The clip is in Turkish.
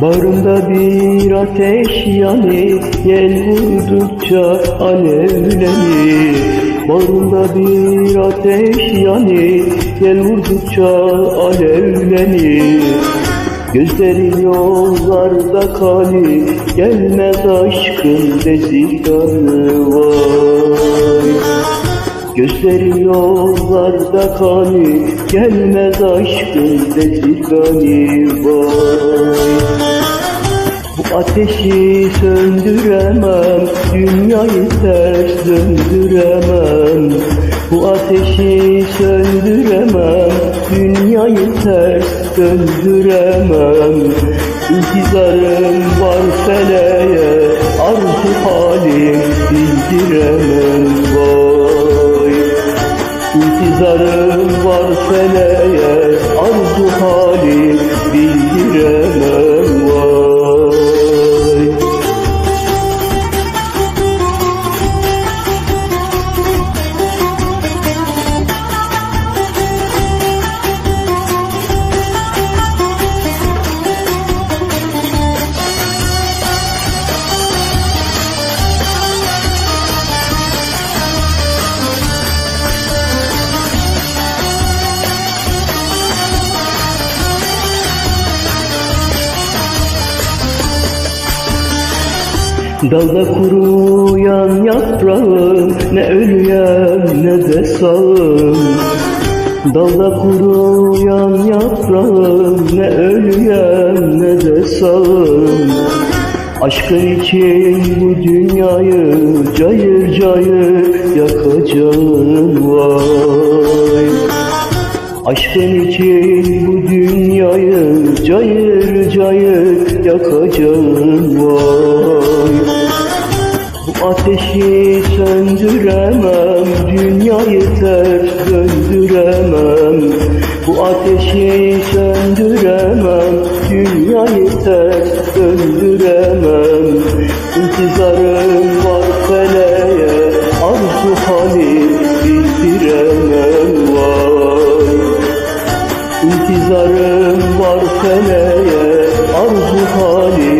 Bağrımda bir ateş yanı Yel vurdukça alevlenir. Bağrımda bir ateş yanı Yel vurdukça alevlenir. Gözlerin yollarda kali Gelmez aşkın dezidanı vay Gözlerin yollarda kani Gelmez aşkın dezidanı vay. Bu ateşi söndüremem Dünyayı ters döndüremem. Bu ateşi söndüremem Dünyayı ters döndüremem. İntizarım var feleğe Arzu halim bildiremem İntizarım var feleğe Dalda kuruyan yaprağım Ne ölüyem ne de sağım Dalda kuruyan yaprağım Ne ölüyem ne de sağım Aşkın için bu dünyayı Cayır cayır yakacağım vay. Aşkın için bu dünyayı cayır cayır yakacağım vay ateşi söndüremem, dünyayı ters döndüremem. Bu ateşi söndüremem, dünyayı ters döndüremem. İntizarım var feleğe, arzu hali bildiremem vay İntizarım var feleğe Arzu hali var